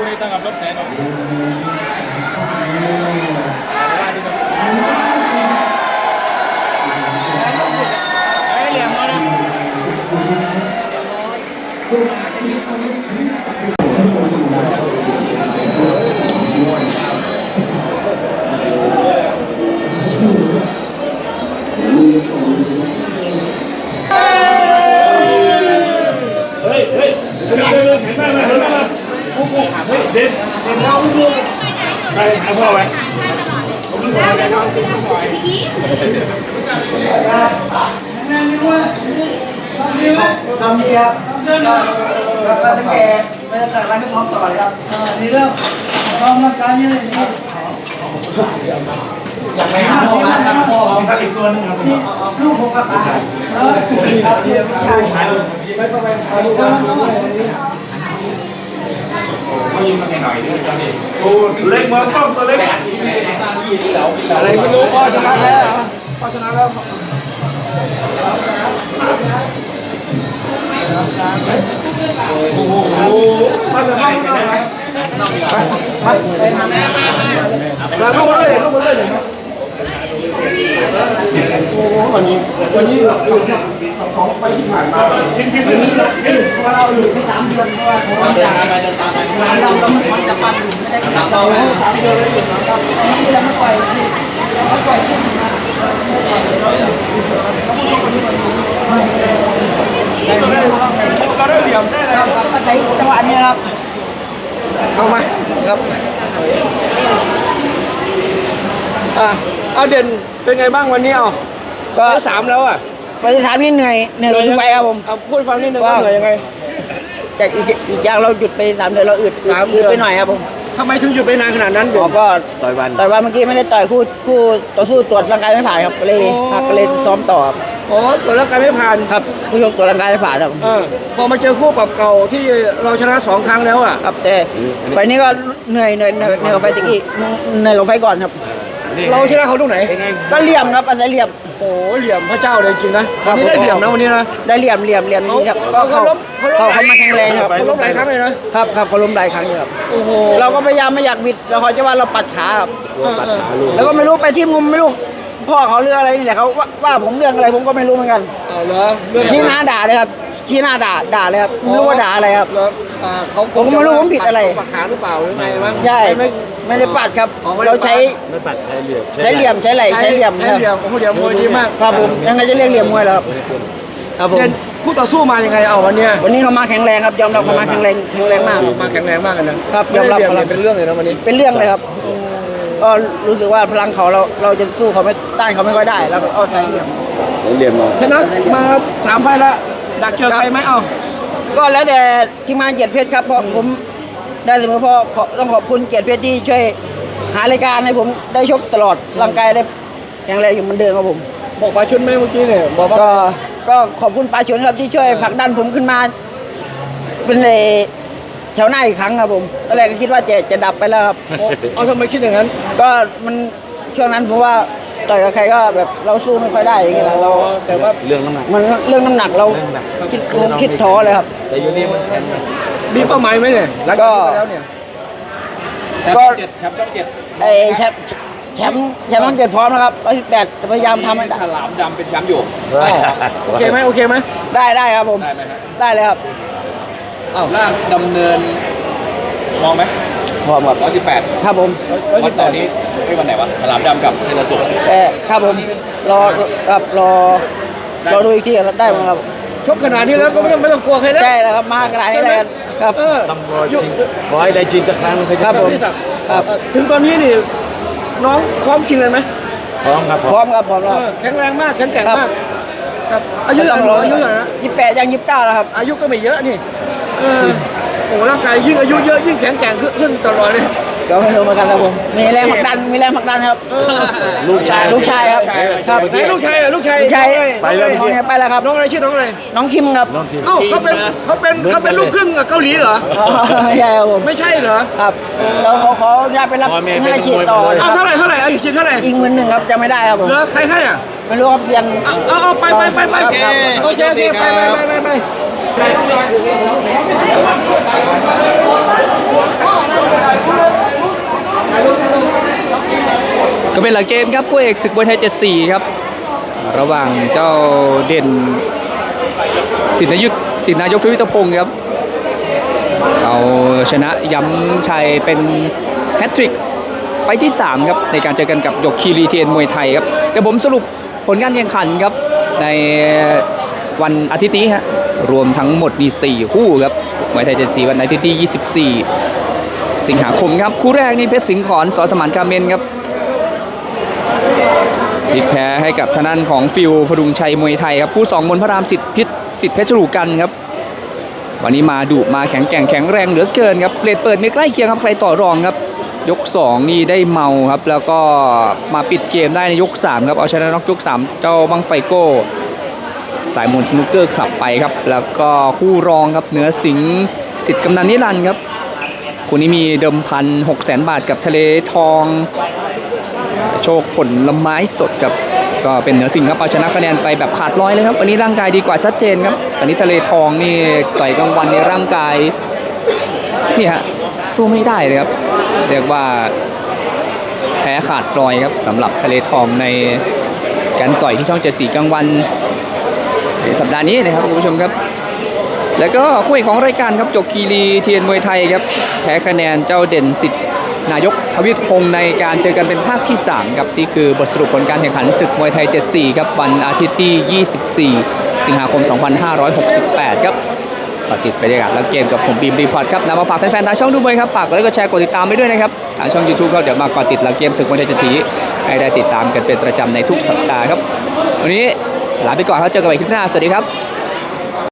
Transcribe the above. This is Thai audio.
คู่นี้ตั้งกับรถแสนออกว่าดีครับไอ้เหลี่ยมมานะเฮ้ยเฮ้ยเดินเดินเดินเห็นไหม เห็นไหมกูกูเฮ้ยเดินเดินเข้าลูกไปหาพ่อไปทำดีครับแล้วก็ตั้งแต่ไม่ได้แต่ร้านไม่ซ้อมต่อเลยครับนี่เรื่องออกกำลังกายเยอะนี่อยากไปหาพ่อมาหาพ่อถ้าอีกตัวนึงครับลูกผมกับอาครับเดียวใช่ไม่ต้องไปพาลูกมาดูวยนี่ เขายิ้มาหน่อยด้วยตอนนี้โอ้เล็กมาป้อมตัวเล็กอะไรไม่รู้พ่อชนะแล้วพ่อชนะแล้วโอ้มาเลยมาเลยมาลูกเลยลูกเลย โอ้วันนี้วันนี้ของไปที่ผ่านมายิงยิงยิงยิงเพราะเราอยู่ที่สามเดือนเพราะว่าผมจะร้านเราเรามันจะปั่นอยู่ไม่ได้กับเราสามเดือนเลยอยู่นะครับนี่เราไม่ปล่อยที่เราไม่ปล่อยที่มาเราได้เหลี่ยมได้แล้วอาศัยจังหวะนี้ครับเข้ามาครับอะ เอาเด่นเป็นไงบ้างวันนี้เอาก็ได้สามแล้วอะไปถามนี่เหนื่อยเหนื่อยทุกไฟครับผมเอาพูดฟังนิดนึงว่าเหนื่อยยังไงแต่อีกอีกอย่างเราหยุดไปสามเดือนเราอึดสามเดือึอนดไปหน่อยครับผมทำไมถึงหยุดไปนานขนาดนั้นอ๋อก็ต่อยวันต่อยวันเมื่อกี้ไม่ได้ต่อยคู่คู่ต่อสู้ตรวจร่างกายไม่ผ่านครับก็เลยโอ้ครับก็เลยซ้อมต่อครับโอ้ตัวร่างกายไม่ผ่านครับคู่ชกตรวจร่างกายไม่ผ่านครับเออพอมาเจอคู่ปรับเก่าที่เราชนะสองครั้งแล้วอะครับแต่ไฟล์นี้ก็เหนื่อยเหนื่อยเหนื่อยเหนื่อยกว่าไฟล์ตะกี้เหนื่อยกว่าไฟล์ก่อนครับ เราชนะเขาตรงไหนก็เหลี่ยมครับอาศัยเหลี่ยม โอ้โหเหลี่ยมพระเจ้าเลยจริงนะวันนี้ได้เหลี่ยมนะวันนี้นะ ได้เหลี่ยมเหลี่ยมเหลี่ยมนี้ครับก็เขาเขาล้มเขาล้มเขาเขามาแข็งแรงครับเขาล้มหลายครั้งเลยนะครับครับเขาล้มหลายครั้งอยู่ครับโอ้โหเราก็พยายามไม่อยากบิดแล้วเขาจะว่าเราปัดขาครับ เออเออแล้วก็ไม่รู้ไปที่มุมไม่รู้ พ่อเขาเรื่องอะไรนี่แหละเขาว่าว่าผมเรื่องอะไรผมก็ไม่รู้เหมือนกันเอาเหรอเรื่องชี้หน้าด่าเลยครับชี้หน้าด่าด่าเลยครับไม่รู้ว่าด่าอะไรครับ เหรออ่าเขาผมก็ไม่รู้ผมผิดอะไรปักขาหรือเปล่าหรือไงบ้างใช่ไม่ไม่ได้ปัดครับ อ๋อไม่ได้เราใช้ไม่ปัดใช้เหลี่ยมใช้เหลี่ยมใช้ไหลใช้เหลี่ยมใช้เหลี่ยมโอ้โหเหลี่ยมมวยดีมากครับผมยังไงจะเรียกเหลี่ยมมวยแล้วครับครับผมเด่นคู่ต่อสู้มายังไงเอาวันเนี้ยวันนี้เขามาแข็งแรงครับยอมรับเขามาแข็งแรงแข็งแรงมาก มาแข็งแรงมากกันนะครับยอมรับไได้เหลี่ครับเป็นเรื่องเลยนะวันนี้ เป็นเรื่องเลยครับ ก็รู้สึกว่าพลังเขาเราเราจะสู้เขาไม่ต้านเขาไม่ค่อยได้แล้วก็เอาใส่เหลี่ยมชนะมาสามไฟล์แล้วดักเจอใครไหมเอ้าก็แล้วแต่ทีมงานเกียรติเพชรครับเพราะผมได้เสมอเพราะขอต้องขอบคุณเกียรติเพชรที่ช่วยหารายการให้ผมได้ชกตลอดร่างกายได้แข็งแรงอยู่เหมือนเดิมครับผมบอกปลาชุนไหมเมื่อกี้เนี่ยบอกว่าก็ก็ขอบคุณปาชนครับที่ช่วยผลักดันผมขึ้นมา เป็นในแถวหน้าอีกครั้งครับผมตอนแรกก็คิดว่าจะจะดับไปแล้วครับเอาเอาทำไมคิดอย่างนั้น ก็มันช่วงนั้นผมว่าต่อยกับใครก็แบบเราสู้ไม่ค่อยได้อย่างเงี้ยนะเราแต่ว่าเรื่องน้ำหนัก มันเรื่องน้ำหนักเราคิดผมคิดท้อเลยครับ แต่อยู่นี่มันแข็งมีเป้าหมายไหมเนี่ยหลังจากนี้ไปแล้วเนี่ยก็เจ็ดครับช่องเจ็ดไอ้แชมป์แชมป์แชมป์ต้องเจ็ดพร้อมนะครับร้อยสิบแปดจะพยายามทำให้ได้ฉลามดำเป็นแชมป์อยู่ โอเคไหมโอเคไหมได้ได้ครับผม ได้ไหมฮะ ได้เลยครับ อ้าวล่างดำเนิน มองไหมพร้อมครับร้อยสิบแปดครับผมวันเสาร์นี้เอ้ยวันไหนวะฉลามดำกับเทเลสุเออครับผมรอครับรอรอดูอีกทีครับได้ไหมครับชกขนาดนี้แล้วก็ไม่ต้องไม่ต้องกลัวใครแล้ว ใช่แล้วครับมาขนาดนี้เลยครับ เออต้องรอจริงขอให้ได้จริงสักครั้งเขาจะครับผม พี่ศักดิ์ครับเอ่อถึงตอนนี้นี่น้องพร้อมชิงเลยไหมพร้อมครับพร้อมครับพร้อมแล้ว เออแข็งแรงมากแข็งแกร่งครับ มาก ครับอายุเท่าไหร่อายุเท่าไหร่นะยี่สิบแปดยังยี่สิบเก้าแล้วครับ อายุก็ไม่เยอะนี่ เออโอ้โหร่างกายยิ่งอายุเยอะยิ่งแข็งแกร่งขึ้นขึ้นตลอดเลยก็ไม่รู้เหมือนกันครับผม มีแรงผลักดัน มีแรงผลักดันครับเออลูกชาย ลูกชายครับ ครับไหนลูกชายอะลูกชายลูกชายน้องอะไปแล้วน้องเนี่ยไปแล้วครับ น้องอะไรชื่อน้องอะไร น้องคิมครับ น้องทีมเอ้าเขาเป็นเขาเป็นเขาเป็นลูกครึ่งกับเกาหลีเหรออ๋อไม่ใช่ครับผม ไม่ใช่เหรอ ครับเราเขาขออนุญาตไปรับพ่อแม่เงินอาชีพเป็นต่อมวยนะเอาคเท่ารับไหร่เท่าไหร่เอาอีกชิ้นเท่าไหร่อีกหมื่นหนึ่งครับจะไม่ได้ครับผมเหรอใครให้อะไม่รู้ครับเซียน เอาเอาเอาไปไปไปไปครับโอเคโอเคไปไปไปไปไป ก็เป็นหลังเกมครับคู่เอกศึกมวยไทย74 ครับ ระหว่างเจ้าเด่นสินนายุทธสินนายกทวิตพงศ์ครับ เอาชนะย้ำชัยเป็นแฮตทริกไฟท์ที่ 3 ครับ ในการเจอกันกับหยกคีรีเทียนมวยไทยครับ เดี๋ยวผมสรุปผลการแข่งขันครับ ในวันอาทิตย์นี้ฮะ รวมทั้งหมดมี 4 คู่ครับมวยไทย74วันอาทิตย์ที่ 24 สิงหาคมครับ คู่แรกนี่เพชรสิงห์ขอนสอสมานคาเมนครับพลิกแพ้ให้กับทางด้านของฟิวพดุงชัยมวยไทยครับคู่สองมนพระรามสิทธิ์พิษสิทธิ์เพชรลูกันครับ วันนี้มาดุมาแข็งแกร่งแข็งแรงเหลือเกินครับเลดเปิดไม่ใกล้เคียงครับใครต่อรองครับ ยก 2 นี่ได้เมาครับ แล้วก็มาปิดเกมได้ในยก 3 ครับ เอาชนะน็อกยก 3 เจ้าบังไฟโก้ สายมนต์สนุกเกอร์ขับไปครับ แล้วก็คู่รองครับเหนือสิงห์สิทธิ์กำนันนิรันดร์ครับคู่นี้มีเดิมพัน6 0 0 0 0บาทกับทะเลทอง โชคผลละไม้สดครับก็เป็นเหนือสิ่งครับเอาชนะคะแนนไปแบบขาดร้อยเลยครับวันนี้ร่างกายดีกว่าชัดเจนครับอันนี้ทะเลทองนี่ต่อยกลางวันในร่างกายนี่ฮะสู้ไม่ได้เลยครับเรียกว่าแพ้ขาดรอยครับสำหรับทะเลทองในการต่อยที่ช่องเจ็ดสีกลางวัน สัปดาห์นี้นะครับคุณผู้ชมครับ แล้วก็คู่เอกของรายการครับจกคีรีเทียนมวยไทยครับแพ้คะแนนเจ้าเด่นสิทธิ์นายกทวิตพงศ์ในการเจอกันเป็นภาคที่ 3 ครับนี่คือบทสรุปผลการแข่งขันศึกมวยไทย 74 ครับวันอาทิตย์ที่ 24 สิงหาคม 2568 ครับก็ติดไปด้วยกันแล้วเกมกับผมบีมรีพอร์ตครับนำมาฝากแฟนๆทางช่องดูมวยครับ ฝากกดไลค์กดแชร์กดติดตามไปด้วยนะครับทางช่อง YouTube ครับเดี๋ยวมาก่อติดหลังเกมศึกมวยไทย74ให้ได้ติดตามกันเป็นประจำในทุกสัปดาห์ครับ วันนี้ ลาไปก่อนครับเจอกันใหม่คลิปหน้า สวัสดีครับ